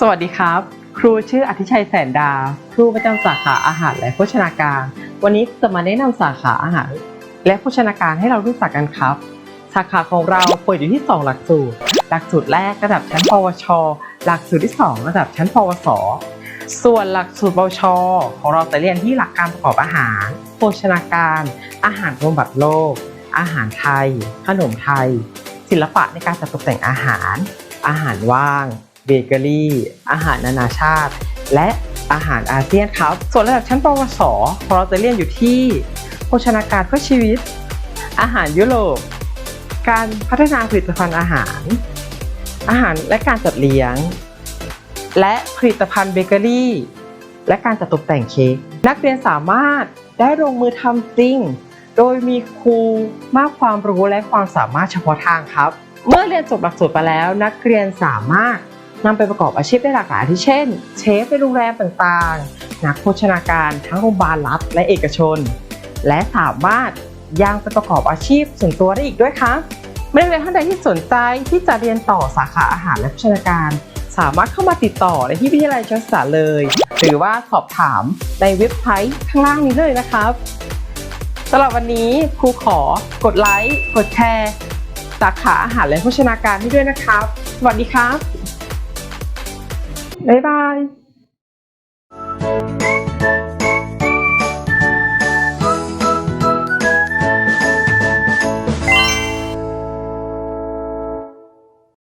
สวัสดีครับ ครูชื่ออธิชัยแสนดา ครูประจำสาขาอาหารและโภชนาการ วันนี้จะมาแนะนำสาขาอาหาร และโภชนาการให้เรารู้จักกันครับ สาขาของเราเปิดอยู่ที่ 2 หลักสูตร หลักสูตรแรกระดับชั้น ปวช หลักสูตรที่ 2 ระดับชั้น ปวส ส่วนหลักสูตรปวช ของเราจะเรียนที่หลักการประกอบอาหาร โภชนาการ อาหารรวมบัตรโลก อาหารไทย ขนมไทย ศิลปะในการจัดตกแต่งอาหาร อาหารว่าง เบเกอรี่ อาหารนานาชาติ และอาหารอาเซียนครับ ส่วนระดับชั้นปวสของเราจะเรียนอยู่ที่ โภชนาการเพื่อชีวิต อาหารยุโรป การพัฒนาผลิตภัณฑ์อาหาร อาหารและการจัดเลี้ยง และผลิตภัณฑ์เบเกอรี่ และการจัดตกแต่งเค้ก นักเรียนสามารถได้ลงมือทำจริง โดยมีครูมากความรู้และความสามารถเฉพาะทางครับ เมื่อเรียนจบหลักสูตรไปแล้ว นักเรียนสามารถ นำไปประกอบอาชีพได้หลากหลายที่เช่น เชฟในโรงแรมต่างๆ นักโภชนาการทั้งโรงพยาบาลรัฐและเอกชน และสามารถยังไปประกอบอาชีพส่วนตัวได้อีกด้วยครับไม่ได้เลยท่านใดที่สนใจที่จะเรียนต่อสาขาอาหารและโภชนาการ สามารถเข้ามาติดต่อในที่วิทยาลัยเชิงศึกษาเลย หรือว่าสอบถามในเว็บไซต์ข้างล่างนี้เลยนะครับสำหรับวันนี้ครูขอกดไลค์กดแชร์ สาขาอาหารและโภชนาการให้ด้วยนะครับ สวัสดีครับ บ๊ายบาย